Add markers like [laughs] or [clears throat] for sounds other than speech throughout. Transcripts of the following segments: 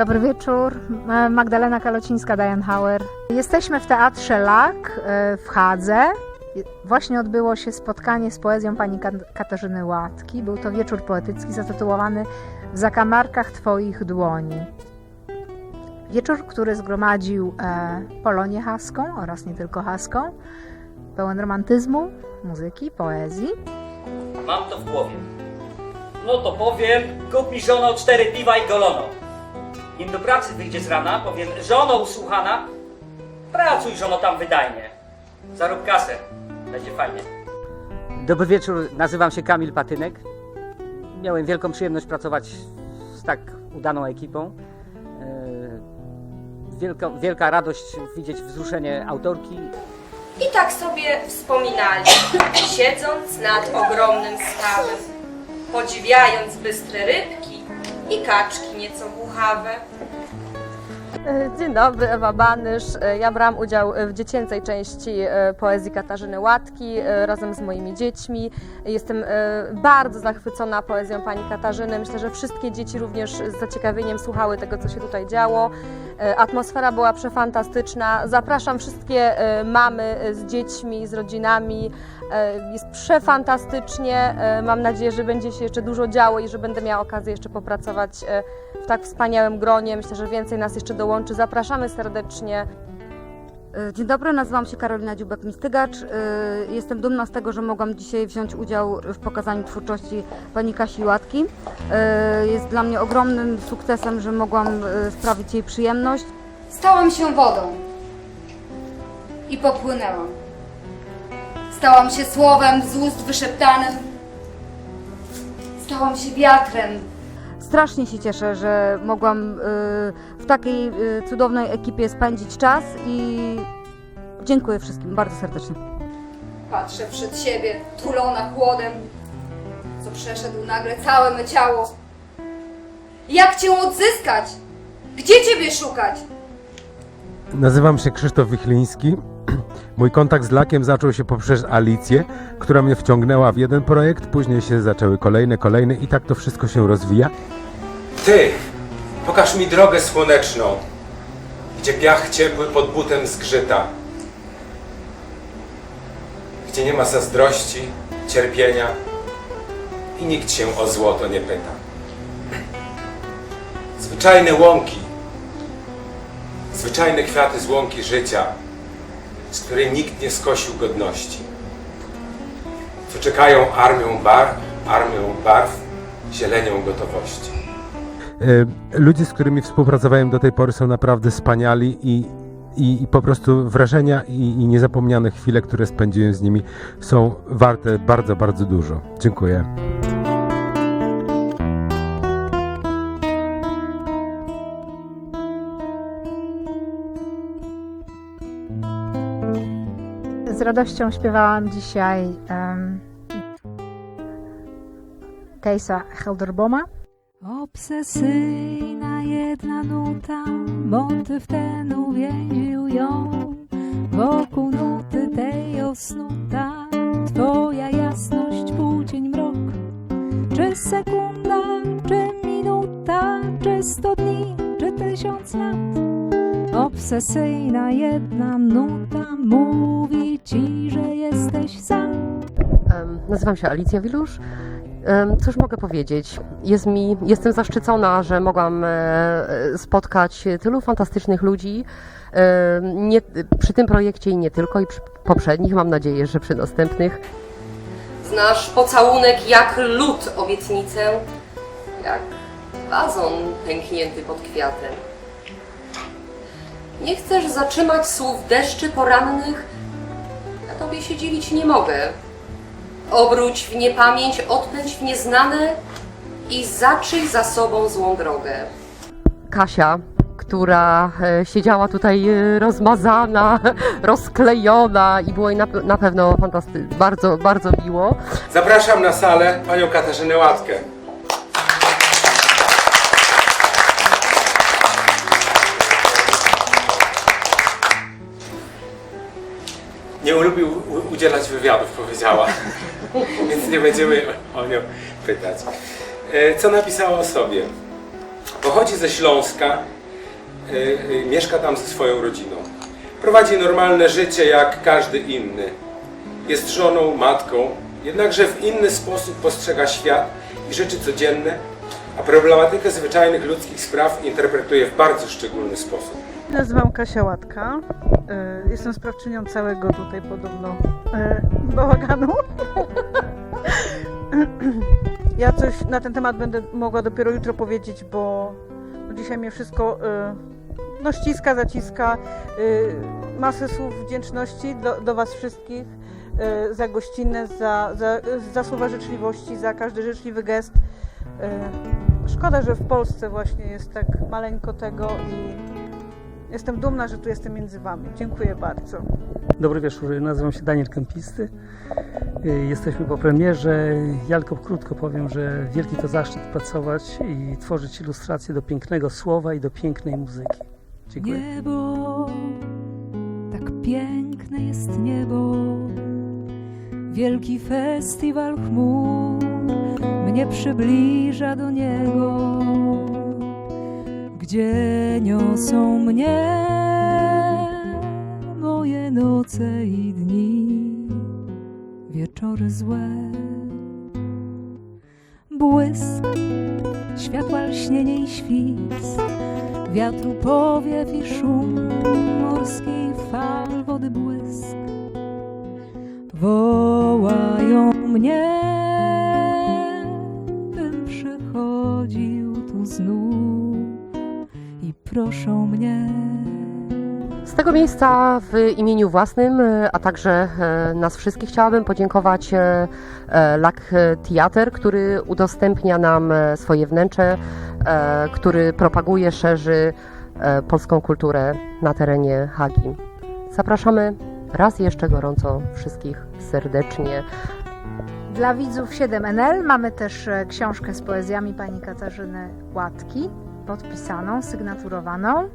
Dobry wieczór. E, Magdalena Kalocińska, Diane Hauer. Jesteśmy w Teatrze Lak e, w Hadze. Właśnie odbyło się spotkanie z poezją pani Kat- Katarzyny Łatki. Był to wieczór poetycki zatytułowany W zakamarkach Twoich dłoni. Wieczór, który zgromadził e, Polonię Haską oraz nie tylko Haską, pełen romantyzmu, muzyki, poezji. Mam to w głowie. No to powiem, kup mi żono cztery piwa i golono. Nim do pracy wyjdzie z rana, powiem, żono usłuchana, pracuj żono tam wydajnie. Zarób kasę, będzie fajnie. Dobry wieczór, nazywam się Kamil Patynek. Miałem wielką przyjemność pracować z tak udaną ekipą. E, Wielka, wielka radość widzieć wzruszenie autorki. I tak sobie wspominali, siedząc nad ogromnym stawem, podziwiając bystre rybki i kaczki nieco głuchawe. E, Dzień dobry, Ewa Banysz. E, Ja brałam udział w dziecięcej części e, poezji Katarzyny Łatki e, razem z moimi dziećmi. Jestem e, bardzo zachwycona poezją pani Katarzyny. Myślę, że wszystkie dzieci również z zaciekawieniem słuchały tego, co się tutaj działo. E, Atmosfera była przefantastyczna. Zapraszam wszystkie e, mamy e, z dziećmi, z rodzinami. Jest przefantastycznie. Mam nadzieję, że będzie się jeszcze dużo działo i że będę miała okazję jeszcze popracować w tak wspaniałym gronie. Myślę, że więcej nas jeszcze dołączy. Zapraszamy serdecznie. E, Dzień dobry, nazywam się Karolina Dziubek-Mistygacz. E, Jestem dumna z tego, że mogłam dzisiaj wziąć udział w pokazaniu twórczości pani Kasi Łatki. E, Jest dla mnie ogromnym sukcesem, że mogłam sprawić jej przyjemność. Stałam się wodą i popłynęłam. Stałam się słowem z ust wyszeptanym. Stałam się wiatrem. Strasznie się cieszę, że mogłam e, w takiej e, cudownej ekipie spędzić czas i dziękuję wszystkim bardzo serdecznie. Patrzę przed siebie, tulona chłodem, co przeszedł nagle całe me ciało. Jak cię odzyskać? Gdzie ciebie szukać? Nazywam się Krzysztof Wichliński. [clears throat] Mój kontakt z Lakiem zaczął się poprzez Alicję, która mnie wciągnęła w jeden projekt, później się zaczęły kolejne, kolejne i tak to wszystko się rozwija. Ty, pokaż mi drogę słoneczną, gdzie piach ciepły pod butem zgrzyta, gdzie nie ma zazdrości, cierpienia i nikt się o złoto nie pyta. Zwyczajne łąki, zwyczajne kwiaty z łąki życia, z której nikt nie skosił godności, co czekają armią barw, armią barw, zielenią gotowości. E, Ludzie, z którymi współpracowałem do tej pory są naprawdę wspaniali i, i, i po prostu wrażenia i, i niezapomniane chwile, które spędziłem z nimi są warte bardzo, bardzo dużo. Dziękuję. Z radością śpiewałam dzisiaj um, Kejsa Helderboma. Obsesyjna jedna nuta, motyw ten uwięził ją. Wokół nuty tej osnuta, twoja jasność, półcień, mrok. Czy sekunda, czy minuta, czy sto dni, czy tysiąc lat. Obsesyjna jedna nuta mówi ci, że jesteś sam. Em, Nazywam się Alicja Wilusz. Cóż mogę powiedzieć? Jest mi, jestem zaszczycona, że mogłam e, spotkać tylu fantastycznych ludzi nie, przy tym projekcie i nie tylko, i przy poprzednich. Mam nadzieję, że przy następnych. Znasz pocałunek jak lód obietnicę, jak wazon pęknięty pod kwiatem. Nie chcesz zatrzymać słów deszczy porannych? Ja tobie się dziwić nie mogę. Obróć w niepamięć, odpędź w nieznane i zaczyj za sobą złą drogę. Kasia, która e, siedziała tutaj e, rozmazana, [laughs] rozklejona i było jej na, na pewno fantasty- bardzo, bardzo miło. Zapraszam na salę panią Katarzynę Łatkę. Nie lubił udzielać wywiadów, powiedziała. [laughs] Więc nie będziemy o nią pytać. E, Co napisała o sobie? Pochodzi ze Śląska, y, y, mieszka tam ze swoją rodziną. Prowadzi normalne życie jak każdy inny. Jest żoną, matką, jednakże w inny sposób postrzega świat i rzeczy codzienne, a problematykę zwyczajnych ludzkich spraw interpretuje w bardzo szczególny sposób. Nazywam Kasia Łatka. E, Jestem sprawczynią całego tutaj podobno e, bałaganu. Ja coś na ten temat będę mogła dopiero jutro powiedzieć, bo dzisiaj mnie wszystko e, no, ściska, zaciska. Masę słów wdzięczności do, do Was wszystkich za gościnę, za, za, za słowa życzliwości, za każdy życzliwy gest. E, Szkoda, że w Polsce właśnie jest tak maleńko tego i Jestem dumna, że tu jestem między Wami. Dziękuję bardzo. Dobry wieczór, nazywam się Daniel Kępisty. Y, Jesteśmy po premierze. Ja tylko krótko powiem, że wielki to zaszczyt pracować i tworzyć ilustracje do pięknego słowa i do pięknej muzyki. Dziękuję. Niebo, tak piękne jest niebo. Wielki festiwal chmur mnie przybliża do niego, gdzie niosą mnie moje noce i dni, wieczory złe. Błysk, światła lśnienie i świst, wiatru powiew i szum morskiej fal wody błysk wołają mnie, proszą mnie. Z tego miejsca w imieniu własnym, e, a także e, nas wszystkich chciałabym podziękować e, Lak Theater, który udostępnia nam swoje wnętrze, który propaguje, szerzy polską kulturę na terenie Hagi. Zapraszamy raz jeszcze gorąco wszystkich serdecznie. Dla widzów 7NL mamy też książkę z poezjami pani Katarzyny Łatki, podpisaną, sygnaturowaną.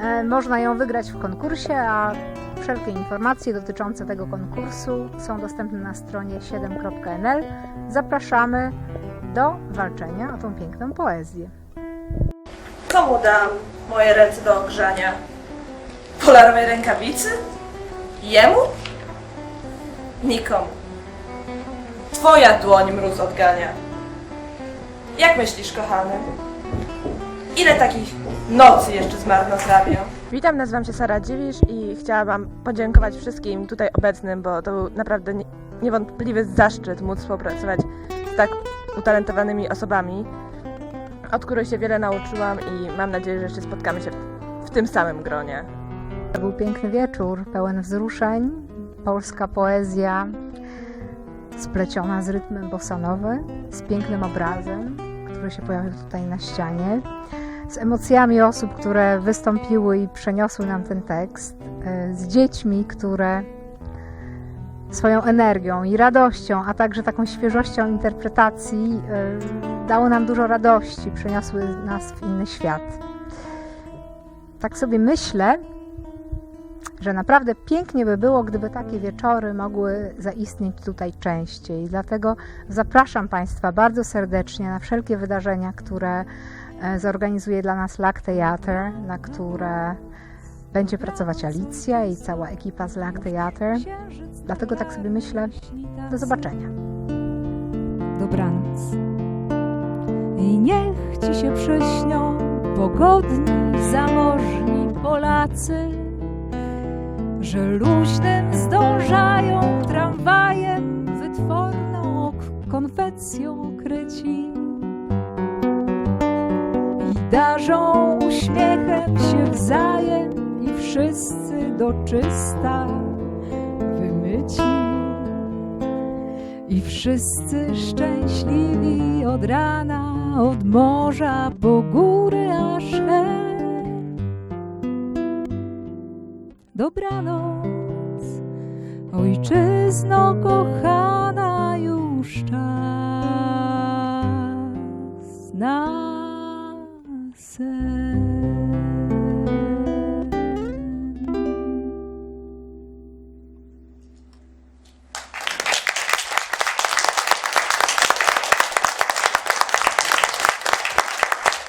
E, Można ją wygrać w konkursie, a wszelkie informacje dotyczące tego konkursu są dostępne na stronie 7.nl. Zapraszamy do walczenia o tą piękną poezję. Komu dam moje ręce do ogrzania? Polarowej rękawicy? Jemu? Nikomu. Twoja dłoń mróz odgania. Jak myślisz, kochany? Ile takich nocy jeszcze zmarnotrawię? Witam, nazywam się Sara Dziwisz i chciałabym podziękować wszystkim tutaj obecnym, bo to był naprawdę nie- niewątpliwy zaszczyt móc współpracować z tak utalentowanymi osobami, od których się wiele nauczyłam i mam nadzieję, że jeszcze spotkamy się w tym samym gronie. To był piękny wieczór, pełen wzruszeń, polska poezja spleciona z rytmem bossanowy, z pięknym obrazem, który się pojawił tutaj na ścianie, z emocjami osób, które wystąpiły i przeniosły nam ten tekst, e, z dziećmi, które swoją energią i radością, a także taką świeżością interpretacji e, dały nam dużo radości, przeniosły nas w inny świat. Tak sobie myślę, że naprawdę pięknie by było, gdyby takie wieczory mogły zaistnieć tutaj częściej. Dlatego zapraszam Państwa bardzo serdecznie na wszelkie wydarzenia, które e, zorganizuje dla nas Lac Theater, na które będzie pracować Alicja i cała ekipa z Lac Theater. Dlatego tak sobie myślę, do zobaczenia. Dobranoc. I niech ci się przyśnią pogodni, zamożni Polacy, że luźnym zdążają tramwajem wytworną konfecją kryci i darzą uśmiechem się wzajem i wszyscy do czysta wymyci. I wszyscy szczęśliwi od rana, od morza po góry aż he. Dobranoc, ojczyzno kochana,